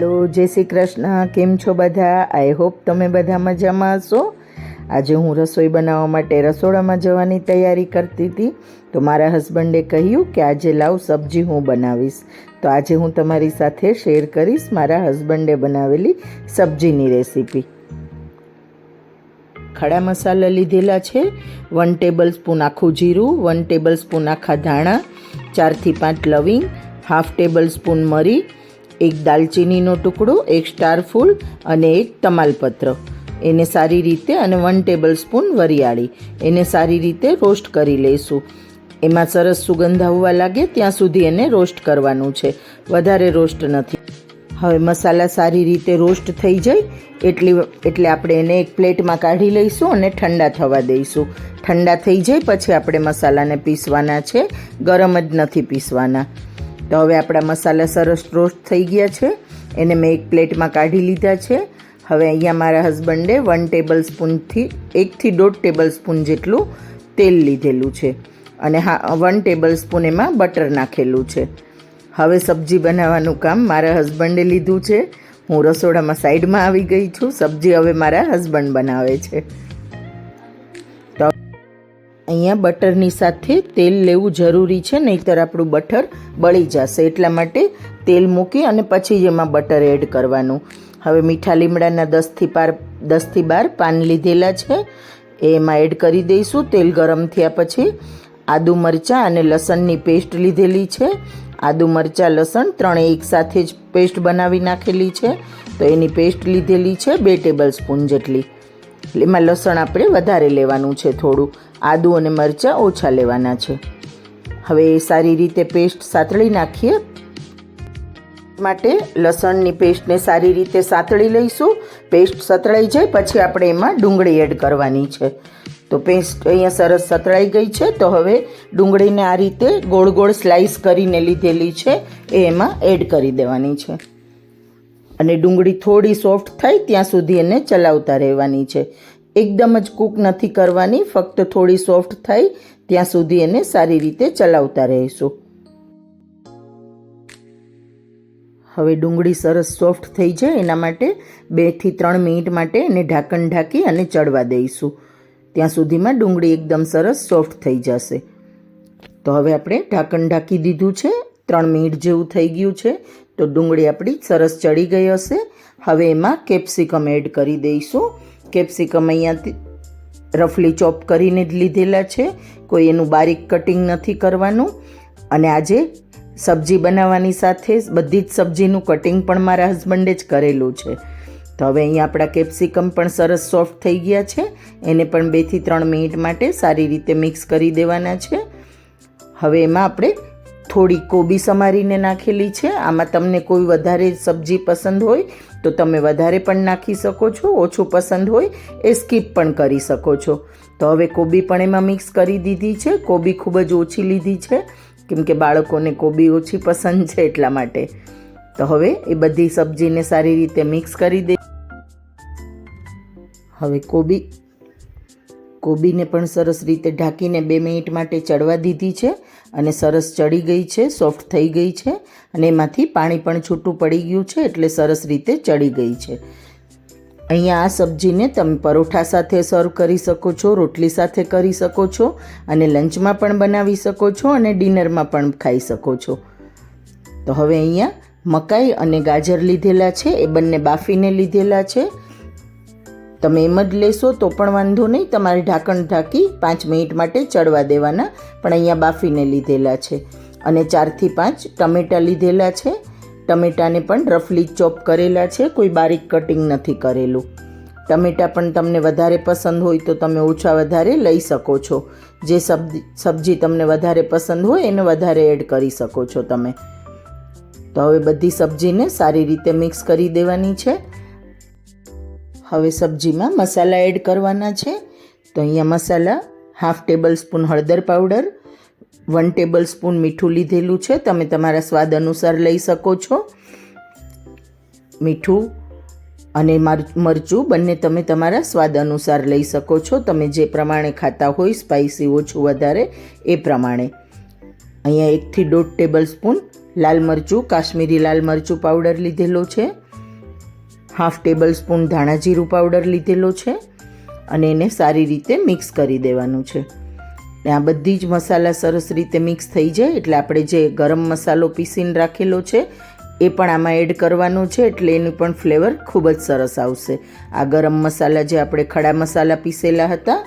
તો જય શ્રી કૃષ્ણ. કેમ છો બધા? આઈ હોપ તમે બધા મજામાં હશો. આજે હું રસોઈ બનાવવા માટે રસોડામાં જવાની તૈયારી કરતી હતી. તો મારા હસબન્ડે કહ્યું કે આજે લાવ સબ્જી હું બનાવીશ. તો આજે હું તમારી સાથે શેર કરીશ મારા હસબન્ડે બનાવેલી સબ્જીની રેસીપી. ખડા મસાલા લીધેલા છે. વન ટેબલ સ્પૂન આખું જીરું વન ટેબલ સ્પૂન આખા ધાણા, ચારથી પાંચ લવિંગ હાફ ટેબલ સ્પૂન મરી એક દાલચીનીનો ટુકડો, એક સ્ટાર ફૂલ અને એક તમાલપત્ર. એને સારી રીતે અને વન ટેબલ સ્પૂન વરિયાળી. એને સારી રીતે રોસ્ટ કરી લઈશું. એમાં સરસ સુગંધ આવવા લાગે ત્યાં સુધી એને રોસ્ટ કરવાનું છે. વધારે રોસ્ટ નથી. હવે મસાલા સારી રીતે રોસ્ટ થઈ જાય એટલી, એટલે આપણે એને એક પ્લેટમાં કાઢી લઈશું અને ઠંડા થવા દઈશું. ઠંડા થઈ જાય પછી આપણે મસાલાને પીસવાના છે. ગરમ જ નથી પીસવાના. તો હવે આપણા મસાલા સરસ રોસ્ટ થઈ ગયા છે. એને મેં એક પ્લેટમાં કાઢી લીધા છે. હવે અહીંયા મારા હસબન્ડે વન ટેબલ સ્પૂનથી એકથી દોઢ ટેબલ સ્પૂન જેટલું તેલ લીધેલું છે. અને હા વન ટેબલ સ્પૂન એમાં બટર નાખેલું છે. હવે સબ્જી બનાવવાનું કામ મારા હસબન્ડે લીધું છે. હું રસોડામાં સાઈડમાં આવી ગઈ છું. સબ્જી હવે મારા હસબન્ડ બનાવે છે. અહીંયા બટરની સાથે તેલ લેવું જરૂરી છે, નહીંતર આપણું બટર બળી જશે. એટલા માટે તેલ મૂકી અને પછી જ એમાં બટર એડ કરવાનું. હવે મીઠા લીમડાના દસથી પાર દસથી બાર પાન લીધેલા છે. એમાં એડ કરી દઈશું. તેલ ગરમ થયા પછી આદુ મરચાં અને લસણની પેસ્ટ લીધેલી છે. આદુ મરચાં, લસણ ત્રણે એકસાથે જ પેસ્ટ બનાવી નાખેલી છે. તો એની પેસ્ટ લીધેલી છે બે ટેબલ સ્પૂન જેટલી. એમાં લસણ આપણે વધારે લેવાનું છે થોડું. આદુ અને મરચાં ઓછા લેવાના છે. હવે સારી રીતે પેસ્ટ સાતળી નાખીએ. માટે લસણની પેસ્ટને સારી રીતે સાતળી લઈશું. પેસ્ટ સતળાઈ જાય પછી આપણે એમાં ડુંગળી એડ કરવાની છે. તો પેસ્ટ અહીંયા સરસ સતળાઈ ગઈ છે. તો હવે ડુંગળીને આ રીતે ગોળ ગોળ સ્લાઈસ કરીને લીધેલી છે. એ એમાં એડ કરી દેવાની છે. અને ડુંગળી થોડી સોફ્ટ થાય ત્યાં સુધી એને ચલાવતા રહેવાની છે. એકદમ જ કૂક નથી કરવાની, ફક્ત થોડી સોફ્ટ થાય, ત્યાં સુધી એને સારી રીતે ચલાવતા રહીશું. હવે ડુંગળી સરસ સોફ્ટ થઈ જાય, એના માટે બેથી ત્રણ મિનિટ માટે એને ઢાંકણ ઢાંકી અને ચડવા દઈશું. ત્યાં સુધીમાં ડુંગળી એકદમ સરસ સોફ્ટ થઈ જશે. તો હવે આપણે ઢાંકણ ઢાંકી દીધું છે, ત્રણ મિનિટ જેવું થઈ ગયું છે, તો ડુંગળી આપણી સરસ ચડી ગઈ હશે. હવે એમાં કેપ્સિકમ એડ કરી દઈશું. કેપ્સિકમ અહીંયાથી રફલી ચોપ કરીને જ લીધેલા છે. કોઈ એનું બારીક કટિંગ નથી કરવાનું. અને આજે સબ્જી બનાવવાની સાથે બધી જ સબ્જીનું કટિંગ પણ મારા હસબન્ડે જ કરેલું છે. તો હવે અહીંયા આપણા કેપ્સિકમ પણ સરસ સોફ્ટ થઈ ગયા છે. એને પણ બેથી ત્રણ મિનિટ માટે સારી રીતે મિક્સ કરી દેવાના છે. હવે એમાં આપણે થોડી કોબી સમારીને નાખેલી છે. આમાં તમને કોઈ વધારે સબ્જી પસંદ હોય તો તમે વધારે પણ નાખી શકો છો, ઓછું પસંદ હોય એ સ્કીપ પણ કરી શકો છો. તો હવે કોબી પણ એમાં મિક્સ કરી દીધી છે. કોબી ખૂબ જ ઓછી લીધી છે, કેમ કે બાળકોને કોબી ઓછી પસંદ છે એટલા માટે. તો હવે એ બધી સબ્જીને સારી રીતે મિક્સ કરી દે. હવે કોબી, કોબીને પણ સરસ રીતે ઢાંકીને બે મિનિટ માટે ચડવા દીધી છે. અને સરસ ચડી ગઈ છે સોફ્ટ થઈ ગઈ છે અને એમાંથી પાણી પણ છૂટું પડી ગયું છે એટલે સરસ રીતે ચડી ગઈ છે. અહીંયા આ સબ્જીને તમે પરોઠા સાથે સર્વ કરી શકો છો, રોટલી સાથે કરી શકો છો અને લંચમાં પણ બનાવી શકો છો અને ડિનરમાં પણ ખાઈ શકો છો. તો હવે અહીંયા મકાઈ અને ગાજર લીધેલા છે, એ બંને બાફીને લીધેલા છે. તમે એમ જ લેશો તો પણ વાંધો નહીં, તમારે ઢાંકણ ઢાંકી પાંચ મિનિટ માટે ચડવા દેવાના, પણ અહીંયા બાફીને લીધેલા છે. અને ચારથી પાંચ ટમેટાં લીધેલા છે. ટમેટાને પણ રફલી ચોપ કરેલા છે, કોઈ બારીક કટિંગ નથી કરેલું. ટમેટાં પણ તમને વધારે પસંદ હોય તો તમે ઓછા વધારે લઈ શકો છો. જે સબ્જી તમને વધારે પસંદ હોય એને વધારે એડ કરી શકો છો તમે. તો હવે બધી સબ્જીને સારી રીતે મિક્સ કરી દેવાની છે. હવે સબ્જીમાં મસાલા એડ કરવાના છે. તો અહીંયા મસાલા, હાફ ટેબલ સ્પૂન હળદર પાવડર, વન ટેબલ સ્પૂન મીઠું લીધેલું છે. તમે તમારા સ્વાદ અનુસાર લઈ શકો છો. મીઠું અને મરચું બંને તમે તમારા સ્વાદ અનુસાર લઈ શકો છો. તમે જે પ્રમાણે ખાતા હોય સ્પાઇસી ઓછું વધારે, એ પ્રમાણે. અહીંયા એકથી દોઢ ટેબલ સ્પૂન લાલ મરચું, કાશ્મીરી લાલ મરચું પાવડર લીધેલો છે. હાફ ટેબલ સ્પૂન ધાણા જીરું પાવડર લીધેલો છે અને એને સારી રીતે મિક્સ કરી દેવાનું છે. ને આ બધી જ મસાલા સરસ રીતે મિક્સ થઈ જાય એટલે આપણે જે ગરમ મસાલો પીસીને રાખેલો છે, એ પણ આમાં એડ કરવાનો છે એટલે એનું પણ ફ્લેવર ખૂબ જ સરસ આવશે. આ ગરમ મસાલા જે આપણે ખડા મસાલા પીસેલા હતા,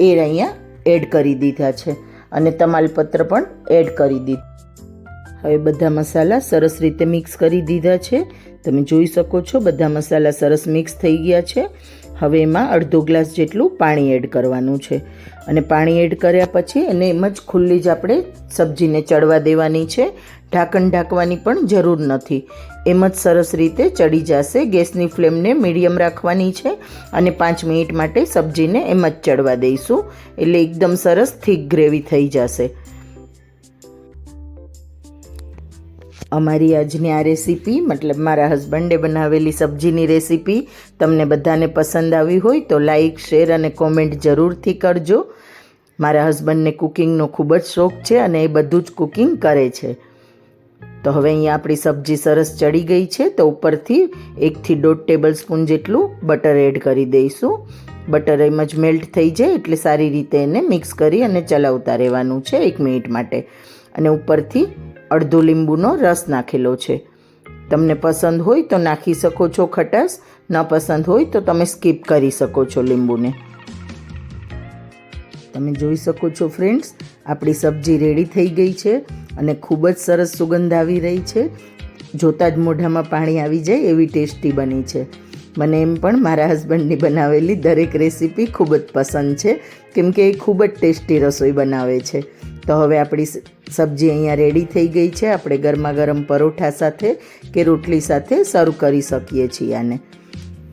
એ અહીંયા એડ કરી દીધા છે. અને તમાલપત્ર પણ એડ કરી દીધું. હવે બધા મસાલા સરસ રીતે મિક્સ કરી દીધા છે. તમે જોઈ શકો છો બધા મસાલા સરસ મિક્સ થઈ ગયા છે. હવે એમાં અડધો ગ્લાસ જેટલું પાણી એડ કરવાનું છે. અને પાણી એડ કર્યા પછી એને એમ જ ખુલ્લી જ આપણે સબ્જીને ચડવા દેવાની છે. ઢાંકણ ઢાંકવાની પણ જરૂર નથી. એમ જ સરસ રીતે ચડી જશે ગેસની ફ્લેમને મીડિયમ રાખવાની છે. અને પાંચ મિનિટ માટે સબ્જીને એમ જ ચડવા દઈશું. એટલે એકદમ સરસ, થીક ગ્રેવી થઈ જશે. અમારી આજની આ રેસીપી, મતલબ મારા હસબન્ડે બનાવેલી સબ્જીની રેસીપી તમને બધાને પસંદ આવી હોય તો લાઈક, શેર અને કોમેન્ટ જરૂરથી કરજો. મારા હસબન્ડને કુકિંગનો ખૂબ જ શોખ છે અને એ બધું જ કુકિંગ કરે છે. તો હવે અહીંયા આપણી સબ્જી સરસ ચડી ગઈ છે તો ઉપરથી એકથી દોઢ ટેબલ સ્પૂન જેટલું બટર એડ કરી દઈશું. બટર એમ જ મેલ્ટ થઈ જાય એટલે સારી રીતે એને મિક્સ કરી અને ચલાવતા રહેવાનું છે એક મિનિટ માટે. અને ઉપરથી અડધો લીંબુનો રસ નાખેલો છે. તમને પસંદ હોય તો નાખી શકો છો ખટાશ, ન પસંદ હોય તો તમે સ્કીપ કરી શકો છો લીંબુને. તમે જોઈ શકો છો ફ્રેન્ડ્સ, આપણી સબ્જી રેડી થઈ ગઈ છે અને ખૂબ જ સરસ સુગંધ આવી રહી છે. જોતાં જ મોઢામાં પાણી આવી જાય એવી ટેસ્ટી બની છે. મને એમ પણ મારા હસબન્ડની બનાવેલી દરેક રેસીપી ખૂબ જ પસંદ છે, કેમ કે એ ખૂબ જ ટેસ્ટી રસોઈ બનાવે છે. તો હવે આપણી સબ્જી અહીંયા રેડી થઈ ગઈ છે. આપણે ગરમા ગરમ પરોઠા સાથે કે રોટલી સાથે સર્વ કરી શકીએ છીએ આને.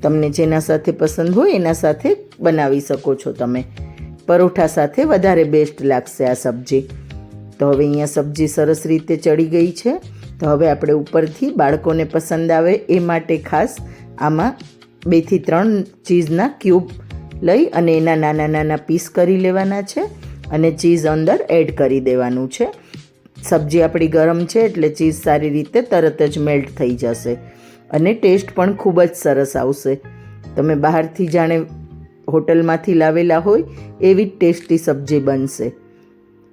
તમને જેના સાથે પસંદ હોય એના સાથે બનાવી શકો છો તમે. પરોઠા સાથે વધારે બેસ્ટ લાગશે આ સબ્જી. તો હવે અહીંયા સબ્જી સરસ રીતે ચડી ગઈ છે. તો હવે આપણે ઉપરથી બાળકોને પસંદ આવે એ માટે ખાસ આમાં બેથી ત્રણ ચીઝના ક્યુબ લઈ અને એના નાના નાના પીસ કરી લેવાના છે. અને ચીઝ અંદર એડ કરી દેવાનું છે. સબ્જી આપણી ગરમ છે એટલે ચીઝ સારી રીતે તરત જ મેલ્ટ થઈ જશે અને ટેસ્ટ પણ ખૂબ જ સરસ આવશે. તમે બહારથી જાણે હોટલમાંથી લાવેલા હોય એવી જ ટેસ્ટી સબ્જી બનશે.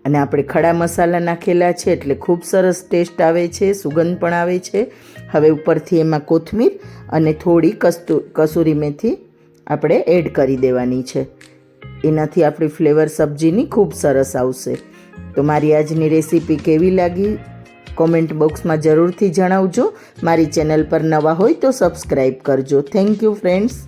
અને આપણે ખડા મસાલા નાખેલા છે એટલે ખૂબ સરસ ટેસ્ટ આવે છે, સુગંધ પણ આવે છે. હવે ઉપરથી એમાં કોથમીર અને થોડી કસ્તુ, કસૂરી મેથી આપણે એડ કરી દેવાની છે. એનાથી આપણી ફ્લેવર સબ્જીની ખૂબ સરસ આવશે. તો મારી આજની રેસીપી કેવી લાગી? કોમેન્ટ બોક્સમાં જરૂરથી જણાવજો. મારી ચેનલ પર નવા હોય તો સબસ્ક્રાઈબ કરજો. Thank you friends.